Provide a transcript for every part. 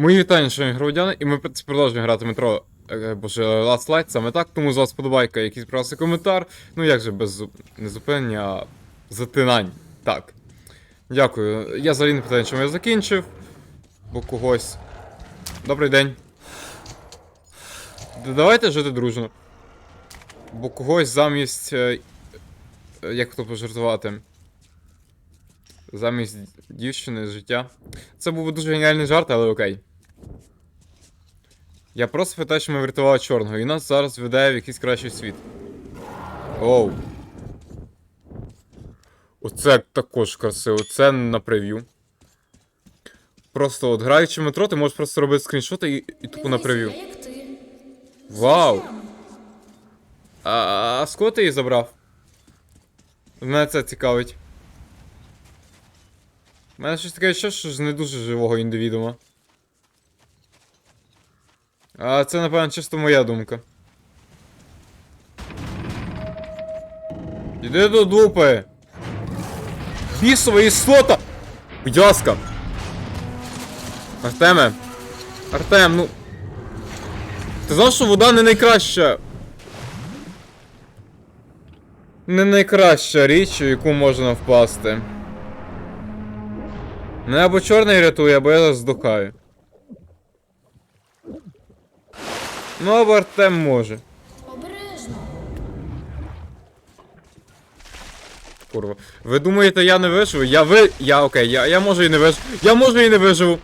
Мої вітання, шановні громадяни, і ми продовжуємо грати метро. е, Боже, Last Light, саме так, тому з вас подобайка, якийсь просто коментар. Ну як же без не зупинення, а затинань. Так. Дякую. Я взагалі не питаю, чому я закінчив. Бо когось. Добрий день. Давайте жити дружно. Бо когось замість. е, е, Як то пожартувати? Замість дівчини життя. Це був дуже геніальний жарт, але окей. Я просто питаю, що ми врятували чорного, і нас зараз веде в якийсь кращий світ. Оу. Оце також красиво. Це на прев'ю. Просто от граючи метро, ти можеш просто робити скріншоти і, і тупо на прев'ю. Вау! А, а з кого ти її забрав? Мене це цікавить. У мене щось таке що ж не дуже живого індивідуума. А це, напевно, чисто моя думка. Іди до дупи! Бісова істота! Будь ласка! Артеме! Артем, ну. Ти знав, що вода не найкраща. Не найкраща річ, у яку можна впасти. Мене або чорний рятує, або я здухаю. Ну, або Артем може. Обережно. Курва. Ви думаєте, я не виживу? Я ви. Я окей, я, я можу і не виживу. Я можу і не виживу.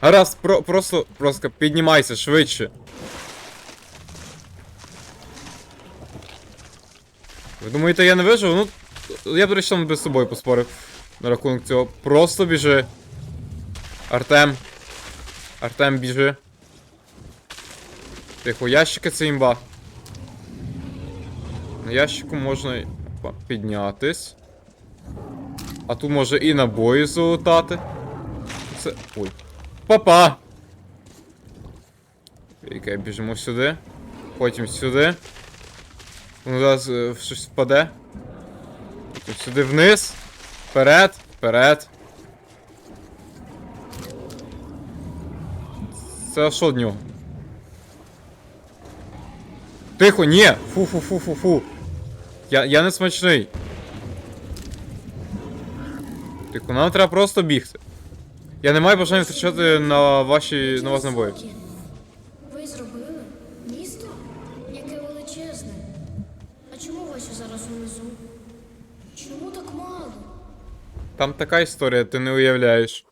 Гаразд, про, просто, просто піднімайся швидше. Ви думаєте, я не виживу? Ну, я б речі там без собою поспорив на рахунок цього. Просто біжи. Артем. Артем, біжи. Тихо, ящики це імба. На ящику можна піднятись. А тут може і набої залутати. Це. Ой. Папа! Окей, біжимо сюди. Потім сюди. Воно зараз е, щось впаде. Потім сюди вниз. Вперед, вперед. Це що в нього? Тихо, ні! Фу-фу-фу-фу-фу. Я, я не смачний. Тихо, нам треба просто бігти. Я не маю бажання втрачати на ваші на вас набої. Ви зробили місто? Яке величезне. А чому ваші зараз унизу? Чому так мало? Там така історія, ти не уявляєш.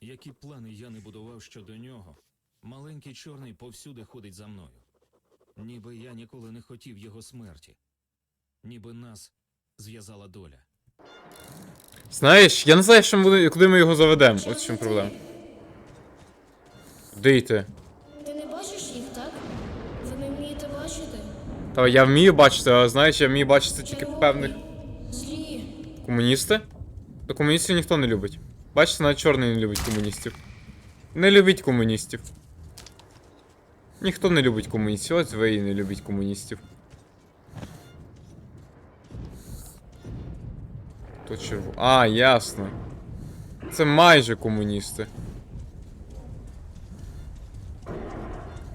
Які плани я не будував щодо нього, маленький чорний повсюди ходить за мною. Ніби я ніколи не хотів його смерті, ніби нас зв'язала доля. Знаєш, я не знаю, що ми куди ми його заведемо. Ось в чому проблема. Де йти? Ти не бачиш їх, так? Ви не вмієте бачити? Та я вмію бачити, а знаєш, я вмію бачити тільки певних Злі. комуністи. То комуністів ніхто не любить. Бачите, навіть чорний не любить комуністів. Не любіть комуністів. Ніхто не любить комуністів, ви і не любіть комуністів. То черво. А, ясно. Це майже комуністи.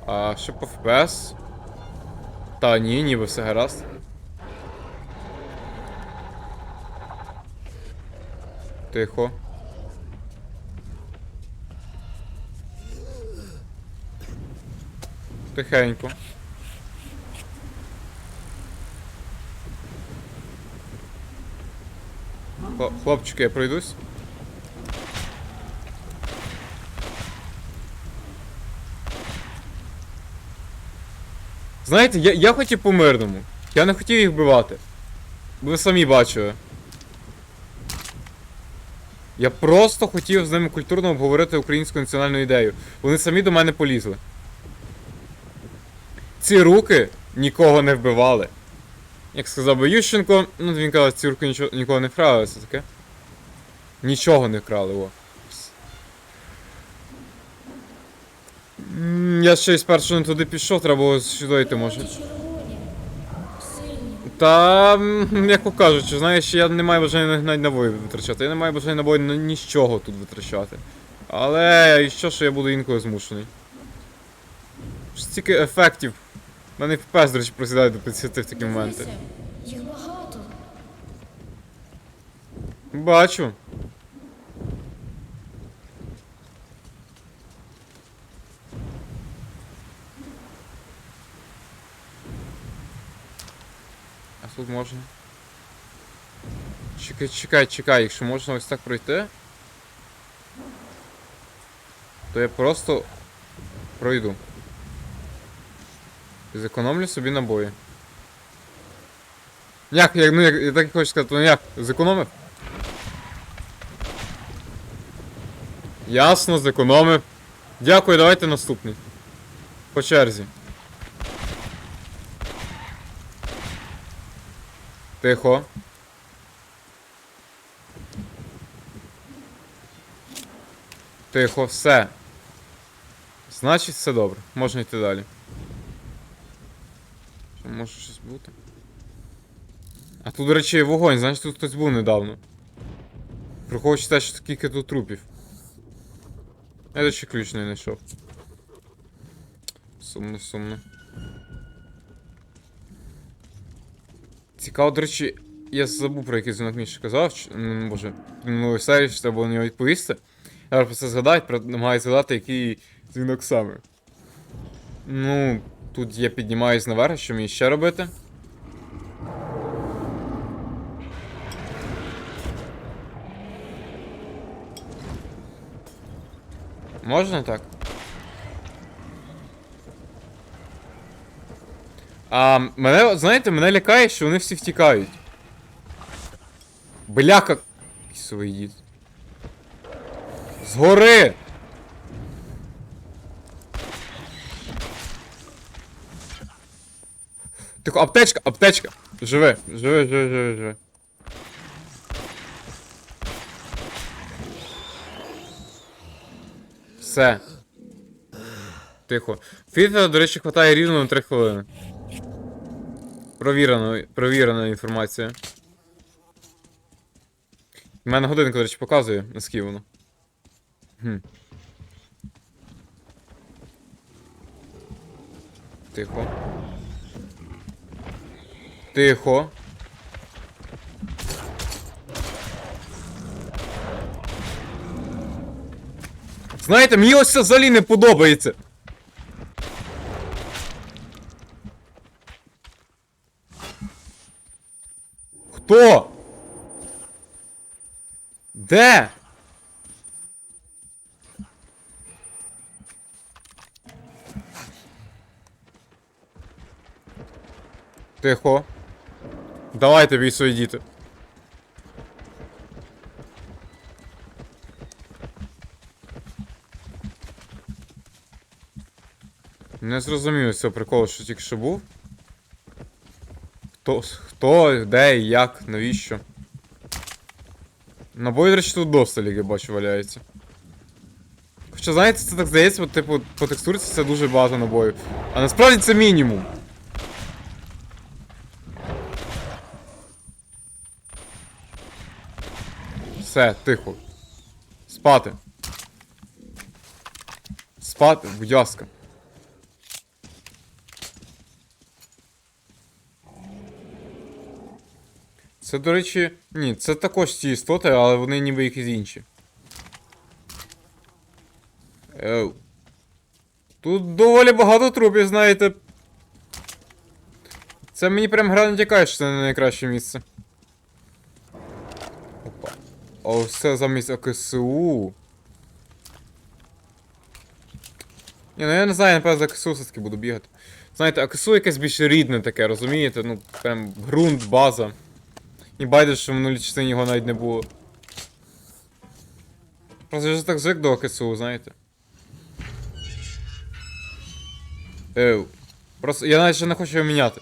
А що по ФПС? Та ні, ніби все гаразд. Тихо. Тихенько. Хлопчики, я пройдусь. Знаєте, я, я хотів по мирному. Я не хотів їх вбивати. Ви самі бачили. Я просто хотів з ними культурно обговорити українську національну ідею. Вони самі до мене полізли. Ці руки нікого не вбивали. Як сказав би Ющенко, ну він казав, ці руки нічого, нікого не вкрали, це таке. Нічого не вкрали, о. Я ще й спершу не туди пішов, треба було сюди йти може. Та, м'яко кажучи, знаєш, я не маю бажання навіть набої витрачати. Я не маю бажання набої на нічого тут витрачати. Але і що, що я буду інколи змушений. Стільки ефектів. У мене FPS, до речі, просідає до 50 в такі моменти. Їх багато. Бачу. А тут можна. Чекай, чекай, чекай, якщо можна ось так пройти. То я просто пройду. Зекономлю собі набої. Як, як, ну як, я так і хочу сказати, ну як, зекономив? Ясно, зекономив. Дякую, давайте наступний. По черзі. Тихо. Тихо, все. Значить, все добре. Можна йти далі. Може щось бути? А тут, до речі, вогонь, значить тут хтось був недавно. Враховуючи те, що скільки тут трупів. Я ще ключ не знайшов. Сумно, сумно. Цікаво, до речі, я забув про який дзвінок Міша казав, боже, минулої серії, що треба було на нього відповісти. Я про це згадаю, намагаюся згадати, який дзвінок саме. Ну, тут я піднімаюсь наверх, що мені ще робити? Можна так? А мене, знаєте, мене лякає, що вони всі втікають. Бляха. Свої дід. Згори! Тихо, аптечка, аптечка. Живи, живи, живи, живи, живи. Все. Тихо. Фіта, до речі, хватає рівно на 3 хвилини. Провірена, провірена інформація. У мене годинка, до речі, показує, наскільки воно. Хм. Тихо. Тихо. Знаєте, мені ось це взагалі не подобається. Хто? Де? Тихо. Давайте бій свої діти. Не зрозумів цього приколу, що тільки що був. Хто, хто, де і як, навіщо? Набої, до речі, тут досталь, як я бачу, валяється. Хоча, знаєте, це так здається, от, типу, по текстурці це дуже багато набоїв. А насправді це мінімум. Все, тихо. Спати. Спати, будь ласка. Це, до речі, ні, це також ці істоти, але вони ніби якісь інші. Е, Тут доволі багато трупів, знаєте. Це мені прям гра натякає, що це не найкраще місце. Ось це замість АКСУ. Ні, ну я не знаю, напевно, за АКСУ все-таки буду бігати. Знаєте, АКСУ якесь більш рідне таке, розумієте? Ну, прям ґрунт, база. І байдуже, що в минулій частині його навіть не було. Просто я вже так звик до АКСУ, знаєте. Еу. Просто я навіть ще не хочу його міняти.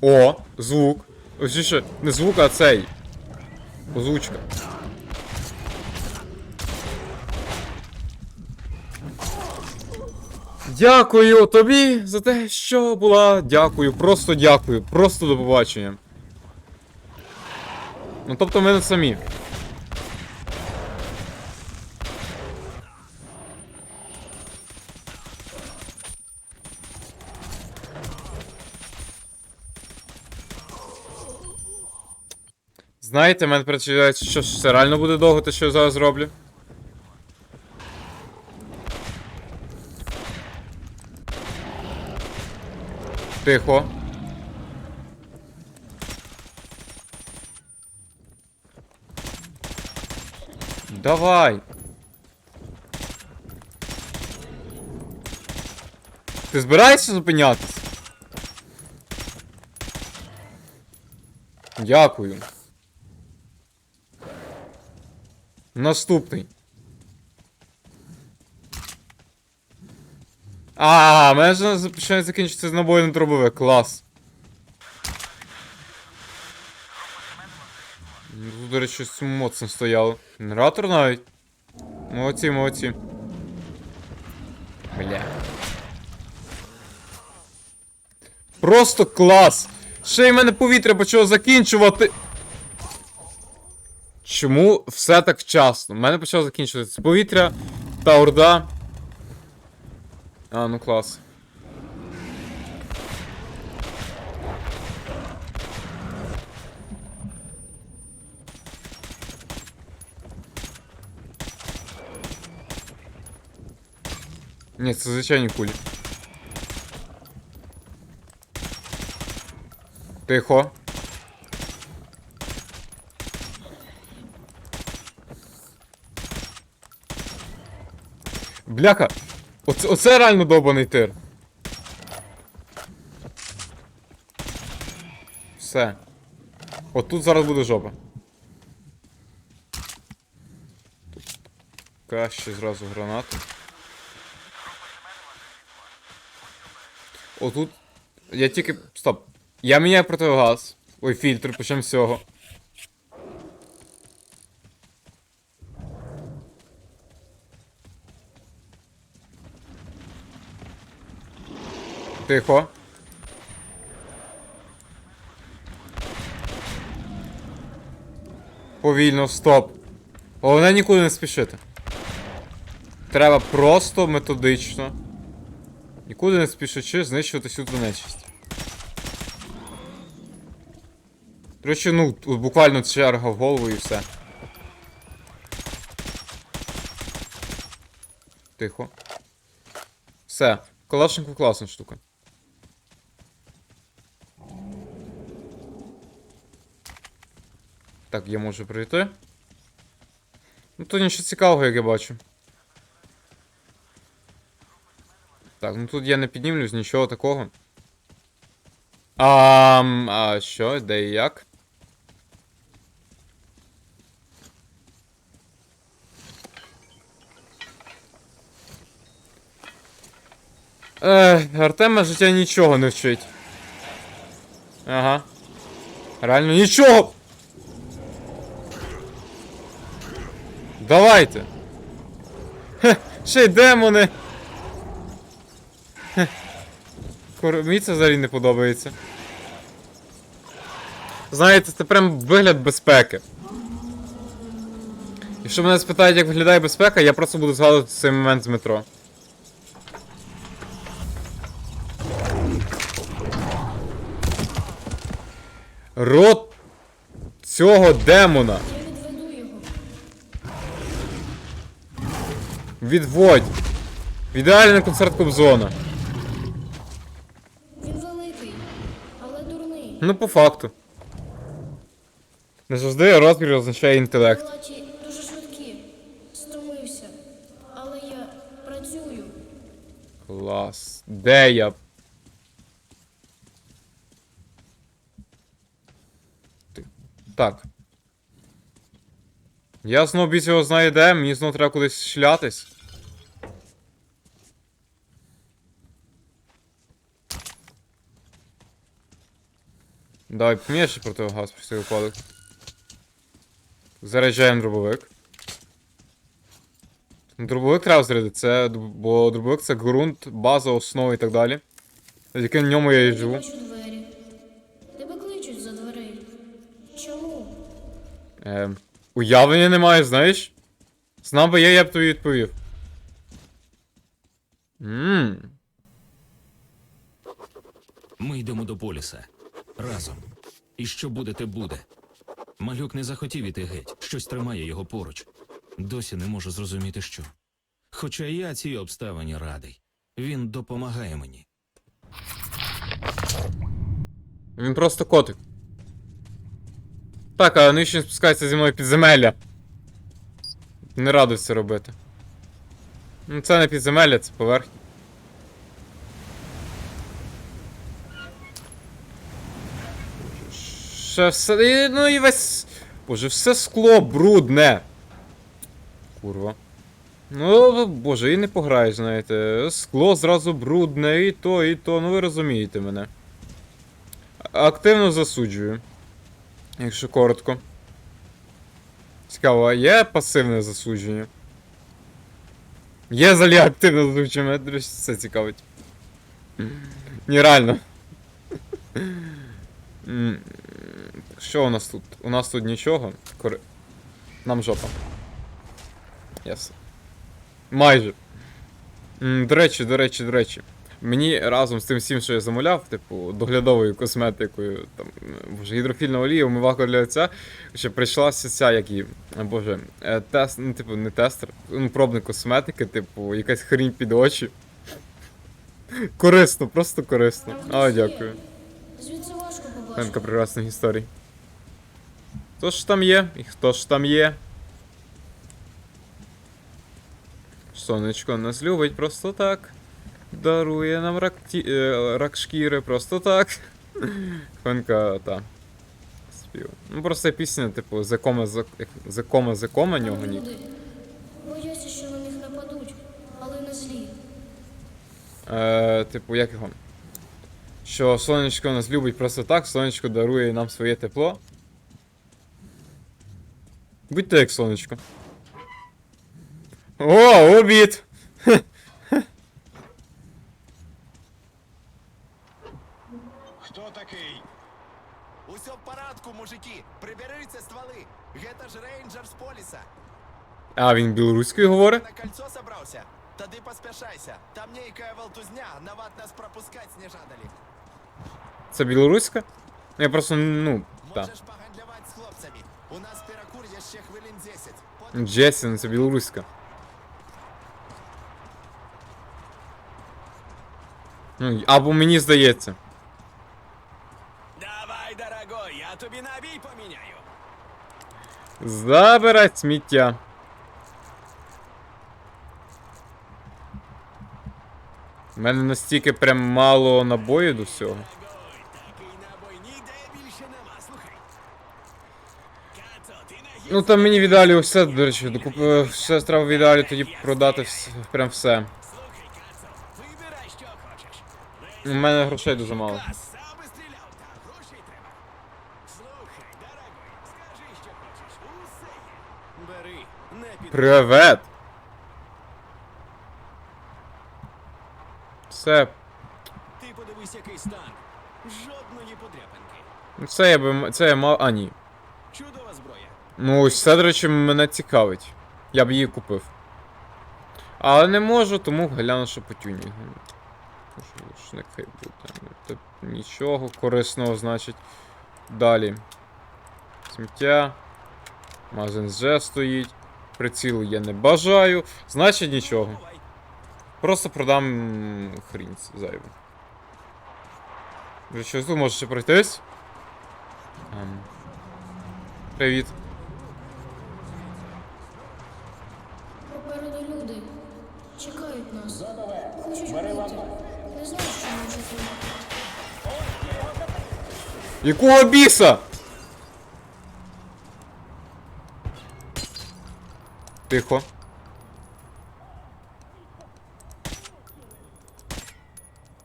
О, звук. Ось ще не звук, а цей. Озвучка. Дякую тобі за те, що була. Дякую, просто дякую. Просто до побачення. Ну тобто ми не самі. Знаєте, мене перечувається, що ж це реально буде довго, те, що я зараз роблю. Тихо. Давай. Ти збираєшся зупинятись? Дякую. Наступний. А, мене ж починає закінчитися з набою на дробовик. Клас. Ну, Тут, до речі, моцно стояло. Генератор навіть. Молодці, молодці. Бля. Просто клас! Ще й мене повітря почало закінчувати. Чому все так вчасно? У мене почало закінчуватися повітря та орда. А, ну клас. Ні, це звичайні кулі. Тихо. Бляха! Оце, оце реально довбаний тир. Все. От тут зараз буде жопа. Краще зразу гранату. Отут. Я тільки. Стоп. Я міняю противогаз. Ой, фільтр, почнемо з цього. Тихо. Повільно, стоп. Головне нікуди не спішити. Треба просто методично. Нікуди не спішачи знищувати всю ту нечисть. До речі, ну, буквально черга в голову і все. Тихо. Все. Калашников класна штука. Так, я можу прийти. Ну тут нічого цікавого, як я бачу. Так, ну тут я не піднімлюсь, нічого такого. А, а що, де і як? Ех, Артема життя нічого не вчить. Ага. Реально нічого! Давайте! Хе, ще й демони! Хе. Мені це взагалі не подобається. Знаєте, це прям вигляд безпеки. Якщо мене спитають, як виглядає безпека, я просто буду згадувати цей момент з метро. Рот цього демона. Відводь. Ідеальний концерт Кобзона. Він великий, але дурний. Ну, по факту. Не завжди розмір означає інтелект. Палаті дуже швидкі. Стомився. Але я працюю. Клас. Де я? Ти- Так. Я знову біс його знаю де, мені знову треба кудись шлятись. Давай, помієш ще противогаз про цей випадок. Заряджаємо дробовик. Дробовик треба зарядити, це, бо дробовик це ґрунт, база, основа і так далі. На ньому я і живу. двері. Тебе кличуть за дверей. Чому? Ем, уявлення немає, знаєш? Знав би я, я б тобі відповів. Ммм. Ми йдемо до поліса. Разом. І що буде, те буде. Малюк не захотів іти геть, щось тримає його поруч. Досі не можу зрозуміти, що. Хоча я цій обставині радий. Він допомагає мені. Він просто котик. Так, а він спускається зі мною підземелля? Не радий це робити. Ну, це не підземелля, це поверхня. Ще все. і- Ну і весь. Боже, все скло брудне. Курва. Ну, боже, і не пограєш, знаєте. Скло зразу брудне, і то, і то, ну ви розумієте мене. Активно засуджую. Якщо коротко. Цікаво, а є пасивне засудження? Є взагалі активне засудження, мене це цікавить. Ні, реально. М, Що у нас тут? У нас тут нічого. Нам жопа. Ясно. Майже. До речі, до речі, до речі. Мені разом з тим всім, що я замовляв, типу, доглядовою косметикою, там, боже, гідрофільна олія, умивалка для лиця, ще прийшлася ця, як її, боже, е, тест, ну, типу, не тестер, ну, пробник косметики, типу, якась хрінь під очі. Корисно, просто корисно. А, дякую. Пенка прекрасних історій. Хто ж там є? І хто ж там є? Сонечко нас любить просто так. Дарує нам рак, ті... е, рак шкіри просто так. Пенка та. Спів. Ну просто пісня, типу, закома за закома закома нього ні. бояться, що на них нападуть, але не злі. Е, типу, як його? Що сонечко нас любить просто так, сонечко дарує нам своє тепло. Будьте як сонечко. О, обід! Хто такий? Усьо в порядку, мужики. Приберіться стволи. Гэта ж рейнджер з поліса. А, він білоруською говорить? На кольцо собрався? Тады поспешайся. Там нейкая волтузня, нават нас пропускать не жадали. Це білоруська? Я просто, ну, так. Можеш погандлювати з хлопцями. У нас перекур є ще хвилин 10. Потім Джесін, це білоруська. Ну, або мені здається. Давай, дорогой, я тобі набій поміняю. Забирать сміття. У мене настільки прям мало набою до всього. Ну там мені віддалі все, до речі, докуп... е, все треба в ідеалі тоді продати вс... прям все. У мене грошей дуже мало. Привет! Все, Ти подивись, який стан. Жодної подряпинки. це я би це я мав. А ні. Ну, ось це, до речі, мене цікавить. Я б її купив. Але не можу, тому гляну, що по тюнінгу. Нехай буде. Ну, Тут нічого корисного, значить. Далі. Сміття. Магазин вже стоїть. Прицілу я не бажаю. Значить нічого. Просто продам хрінь зайву. Ви що тут можеш ще пройтись? Ем. Привіт. Якого біса? Тихо.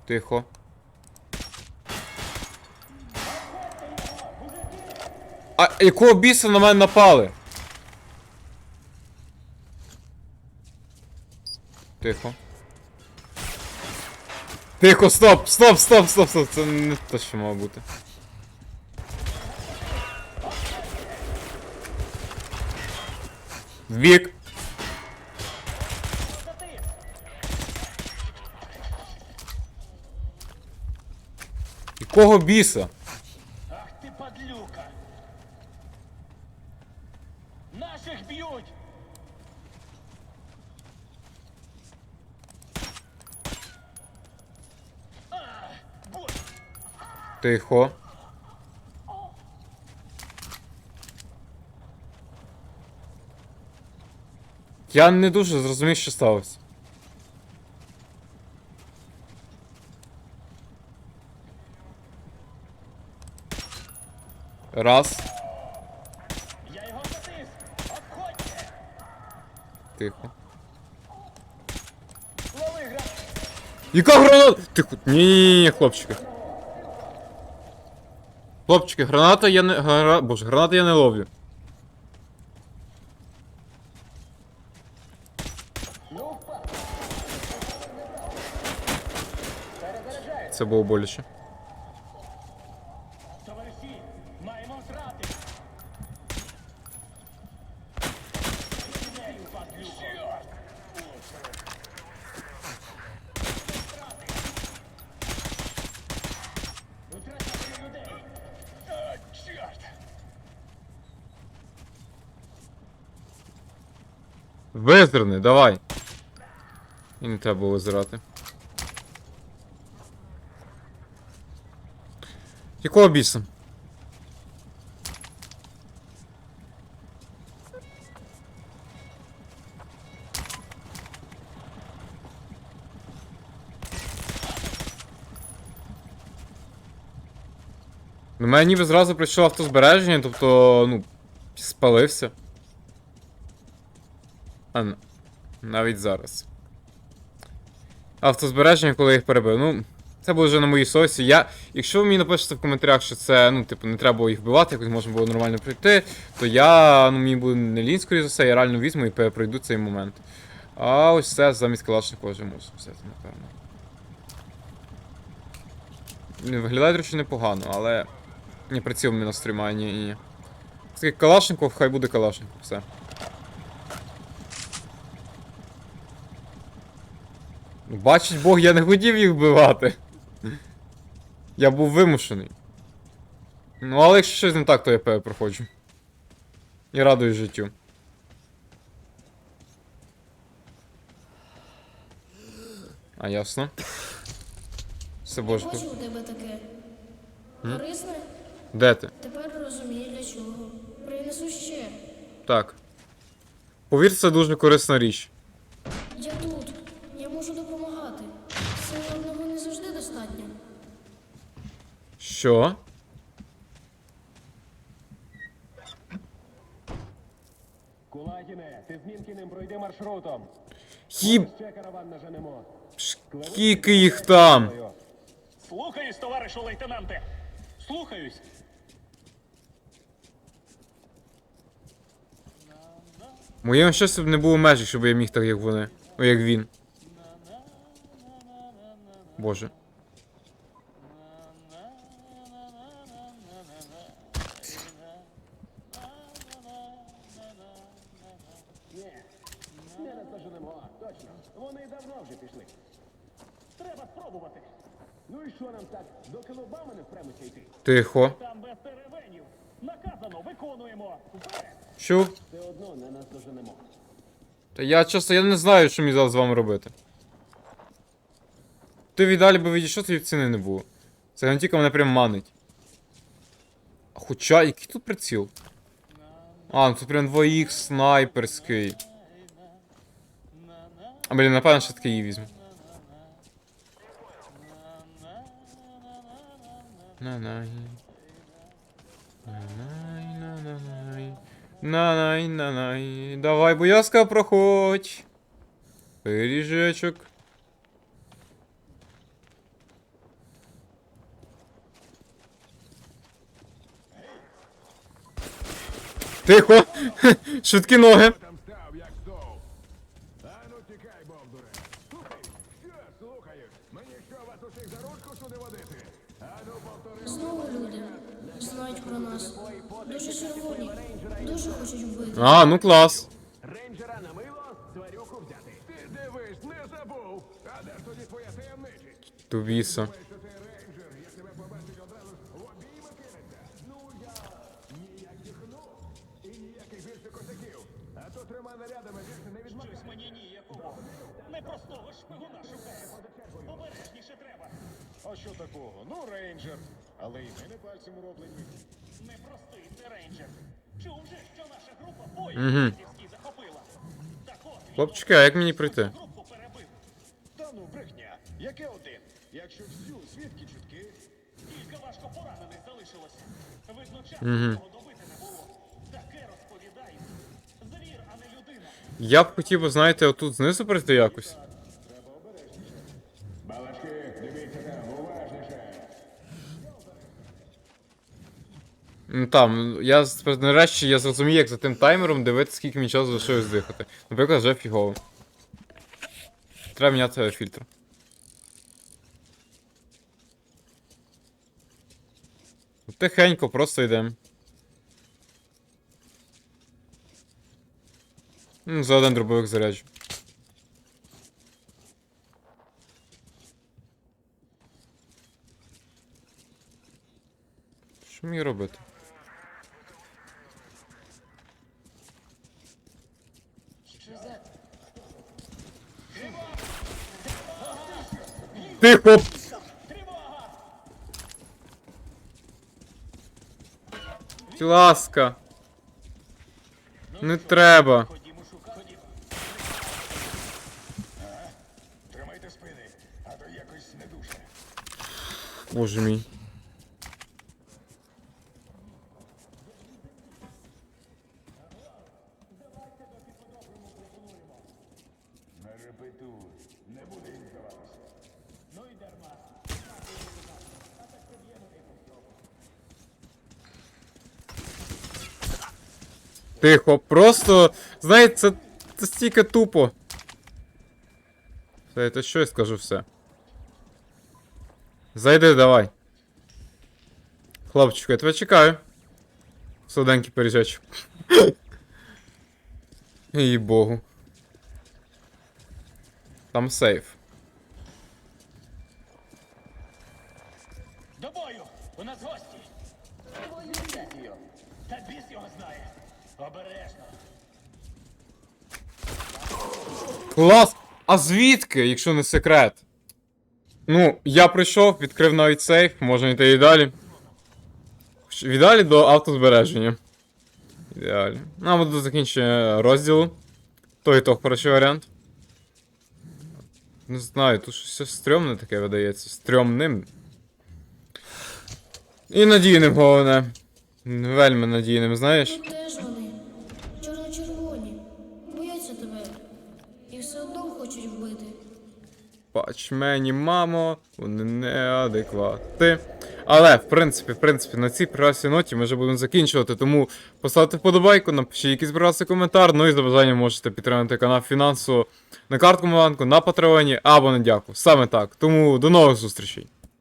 Тихо. А якого біса на мене напали? Тихо. Тихо, стоп, стоп, стоп, стоп, стоп. Це не те, що мало бути. В бік. Якого біса? Ах ти падлюка! Наших б'ють! Тихо. Я не дуже зрозумів, що сталося. Раз. Я його затис! Обходьте! Тихо. Лови гра! Яка граната? Тихо. Ні-ні-ні, хлопчики. Хлопчики, граната я не. Гра... Боже, гранати я не ловлю. Це було боляче. Товариші, маємо зрати! Нею, падлюко! Втрачати людей! А, чорт! Визирни, давай. І не треба було зирати. Якого біса? На мене ніби зразу прийшло автозбереження, тобто, ну, спалився. А, навіть зараз. Автозбереження, коли їх перебив. Ну, це було вже на моїй совісті. Я, якщо ви мені напишете в коментарях, що це, ну, типу, не треба їх вбивати, якось можна було нормально пройти, то я, ну, мені буде не лінь, скоріше за все, я реально візьму і перепройду цей момент. А ось це замість Калашникова вже можу взяти, напевно. Виглядає, до речі, непогано, але. Ні, приціл мінус тримає, ні, ні. Скільки Калашников, хай буде Калашников, все. Бачить Бог, я не хотів їх вбивати. Я був вимушений. Ну, але якщо щось не так, то я перепроходжу. І радую життю. А ясно. Все боже. Бачу у тебе таке. Корисне? Де ти? Тепер розумію для чого. Принесу ще. Так. Повір, це дуже корисна річ. Я тут. Що? Кулагіне, ти з Мінкіним пройди маршрутом. Хіб. Ще караван наженемо. Скільки їх там? Слухаюсь, товаришу лейтенанте! Слухаюсь! Моєму щастю б не було межі, щоб я міг так, як вони. О, як він. Боже. Що нам так? До кілобами не впремося йти? Тихо. Там без теревенів. Наказано, виконуємо. Вперед! Що? Все одно не наздоженемо. Та я чесно, я не знаю, що мені зараз з вами робити. Ти віддалі би відійшов, тоді б ціни не було. Це гантіка мене прям манить. А Хоча, який тут приціл? А, ну тут прям 2х снайперський. А блін, напевно, ще таки її візьму. На-най. На-най, на-най. На-най, на-най. Давай, боязка, проходь. Пиріжечок. Тихо! Швидкі ноги. там став, як стов. Ану тікай, бовдуре. Слухай, що слухаю? Мені що вас усіх за ручку сюди водити? Ану повтори. Знову люди. Знають про нас. Дуже червоні. Дуже хочуть вбити. А, ну клас. Рейнджера на мило, тварюку взяти. Ти дивись, не забув. А де ж тоді твоя таємничість? Кинеться? Ну ну. А що такого? Ну, рейнджер. Але і ми не пальцем уроблені. Непростий це рейнджер. Чув же, що наша група бої угу. захопила. Хлопчики, а як мені перебив. Та ну, брехня. Яке один? Якщо всю, звідки чутки? Тільки важко поранених залишилося. Видно, часу його добити не було. Таке розповідають. Звір, а не людина. Я б хотів знаєте, отут знизу пройти якось. Ну там, я нарешті я зрозумів, як за тим таймером дивитися, скільки мені часу залишилось дихати. Наприклад, вже фігово. Треба міняти фільтр. Тихенько, просто йдемо. Ну, за один дробовик заряджу. Що мені робити? Тихо! Будь ласка. Не треба. Тримайте спини, а то якось не дуже. Боже мій. Тихо, просто. Знаєте, це, це стільки тупо. Все, це що я скажу все. Зайди, давай. Хлопчику, я тебе чекаю. Солоденький пиріжечок. Їй богу. Там сейф. Клас! А звідки, якщо не секрет? Ну, я прийшов, відкрив навіть сейф, можна йти і далі. Віддалі до автозбереження. Ідеально. Нам буде закінчення розділу. Той і то хороший варіант. Не знаю, тут щось стрьомне таке видається. Стрьомним. І надійним головне. Вельми надійним, знаєш? Бач мені, мамо, вони неадеквати. Але, в принципі, в принципі, на цій прекрасній ноті ми вже будемо закінчувати. Тому поставте вподобайку, напишіть якийсь прекрасний коментар. Ну і за бажанням можете підтримати канал фінансово на картку Маланку, на Патреоні або на дяку. Саме так. Тому до нових зустрічей.